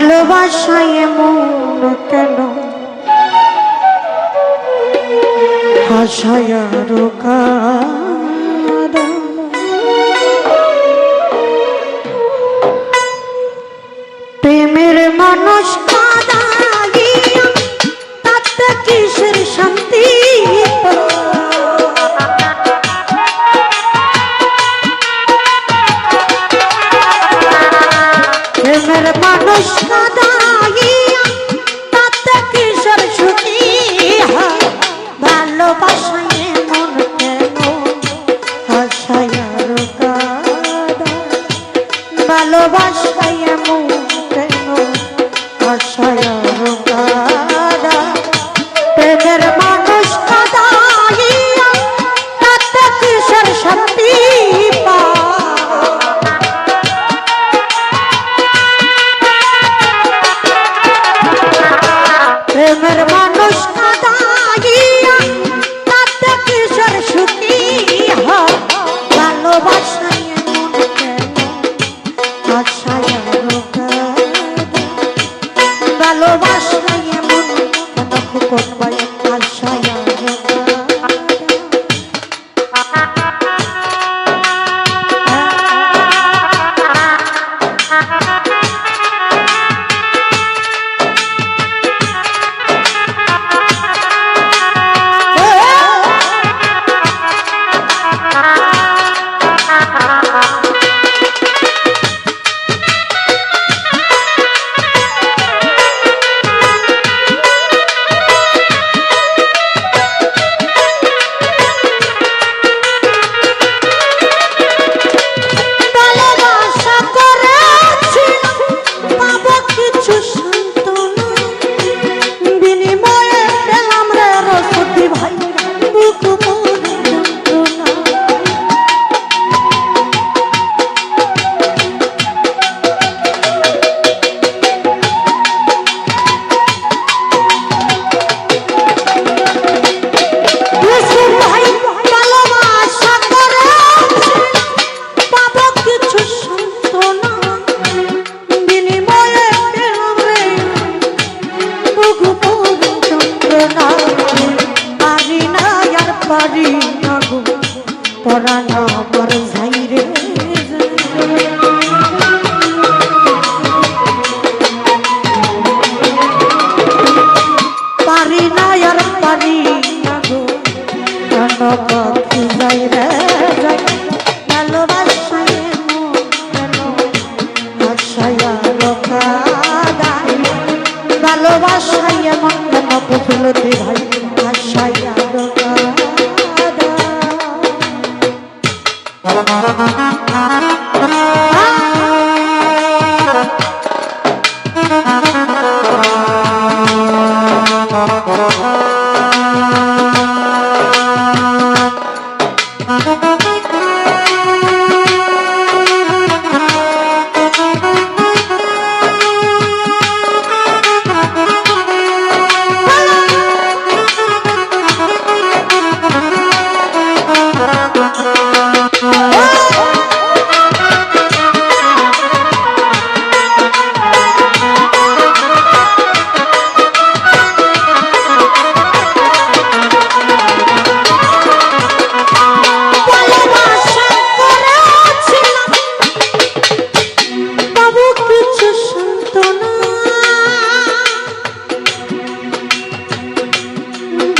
ভালোবাসায় এমন কেন? ভাষায় আরও ভালোবাসায়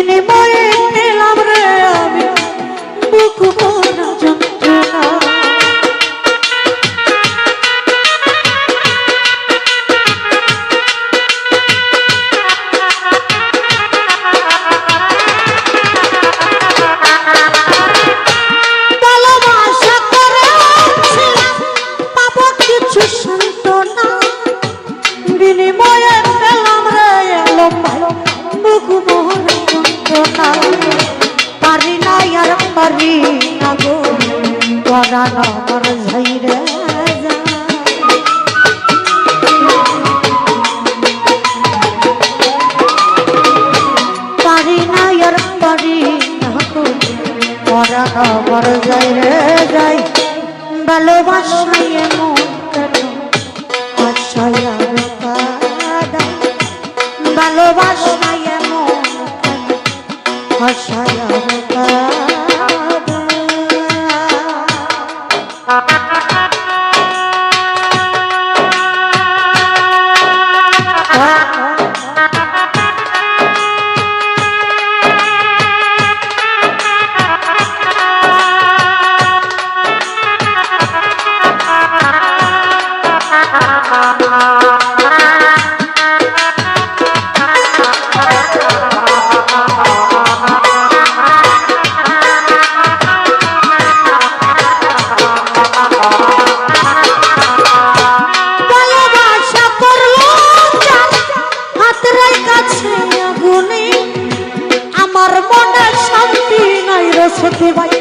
cinema সারা আছে আগুনে। আমার মনে শান্তি নাই রসতে ভাই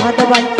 ভগবান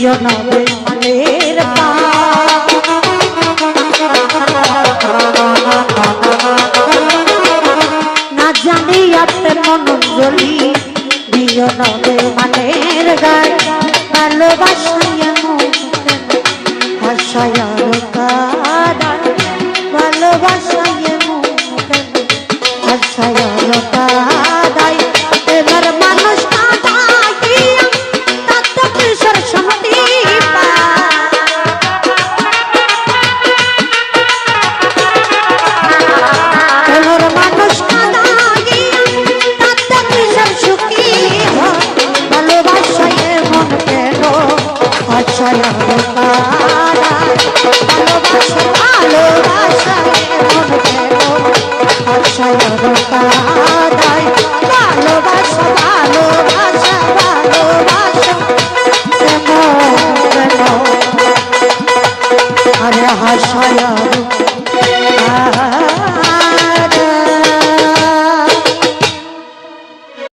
দিও না বেমানের পা না জানি আপনার মনঞ্জলি দিও না বেমানের গায়। ভালোবাসায় হাসায়